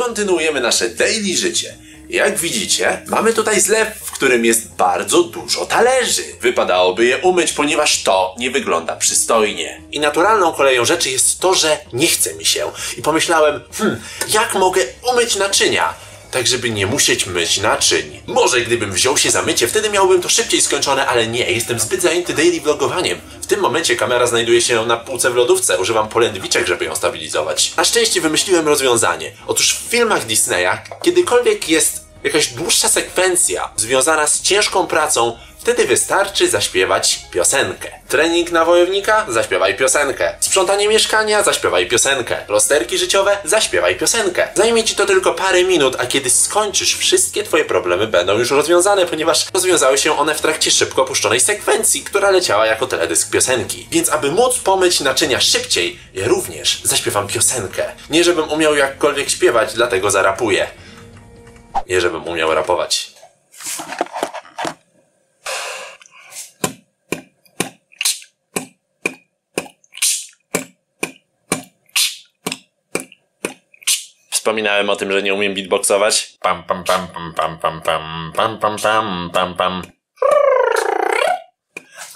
kontynuujemy nasze daily życie. Jak widzicie, mamy tutaj zlew, w którym jest bardzo dużo talerzy. Wypadałoby je umyć, ponieważ to nie wygląda przystojnie. I naturalną koleją rzeczy jest to, że nie chce mi się. I pomyślałem, hmm, jak mogę umyć naczynia? Tak żeby nie musieć myć naczyń. Może gdybym wziął się za mycie, wtedy miałbym to szybciej skończone, ale nie, jestem zbyt zajęty daily vlogowaniem. W tym momencie kamera znajduje się na półce w lodówce, używam polędwiczek, żeby ją stabilizować. Na szczęście wymyśliłem rozwiązanie. Otóż w filmach Disneya, kiedykolwiek jest jakaś dłuższa sekwencja związana z ciężką pracą, Wtedy wystarczy zaśpiewać piosenkę. Trening na wojownika? Zaśpiewaj piosenkę. Sprzątanie mieszkania? Zaśpiewaj piosenkę. Rozterki życiowe? Zaśpiewaj piosenkę. Zajmie ci to tylko parę minut, a kiedy skończysz, wszystkie twoje problemy będą już rozwiązane, ponieważ rozwiązały się one w trakcie szybko puszczonej sekwencji, która leciała jako teledysk piosenki. Więc aby móc pomyć naczynia szybciej, ja również zaśpiewam piosenkę. Nie żebym umiał jakkolwiek śpiewać, dlatego zarapuję. Nie żebym umiał rapować. Wspominałem o tym, że nie umiem beatboxować. Pam pam pam pam pam pam pam pam pam pam pam pam.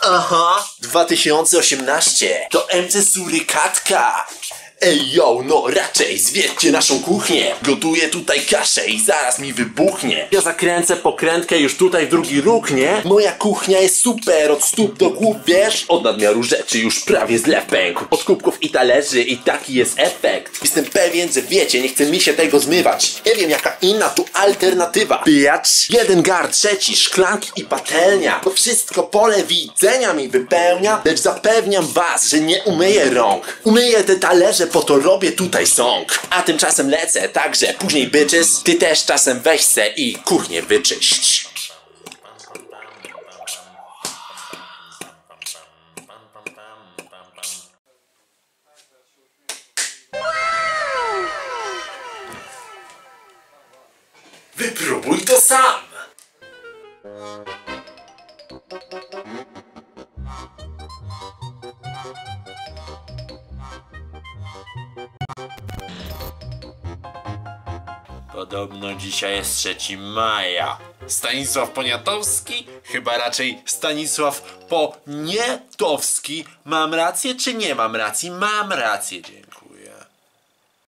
Aha, 2018. To MC Surykatka. Ej yo, no raczej zwiedźcie naszą kuchnię. Gotuję tutaj kaszę i zaraz mi wybuchnie. Ja zakręcę pokrętkę już tutaj w drugi róg, nie? Moja kuchnia jest super, od stóp do głów, wiesz? Od nadmiaru rzeczy już prawie zlew pękł. Od kubków i talerzy i taki jest efekt. Jestem pewien, że wiecie, nie chce mi się tego zmywać. Nie wiem jaka inna tu alternatywa. Bitch. Jeden gar, trzeci, szklanki i patelnia. To wszystko pole widzenia mi wypełnia, lecz zapewniam was, że nie umyję rąk. Umyję te talerze, po to robię tutaj song. A tymczasem lecę, także później bitches, ty też czasem weź se i kuchnię wyczyść. Wypróbuj to sam! Podobno dzisiaj jest 3 maja. Stanisław Poniatowski? Chyba raczej Stanisław Ponietowski. Mam rację czy nie mam racji? Mam rację, dziękuję.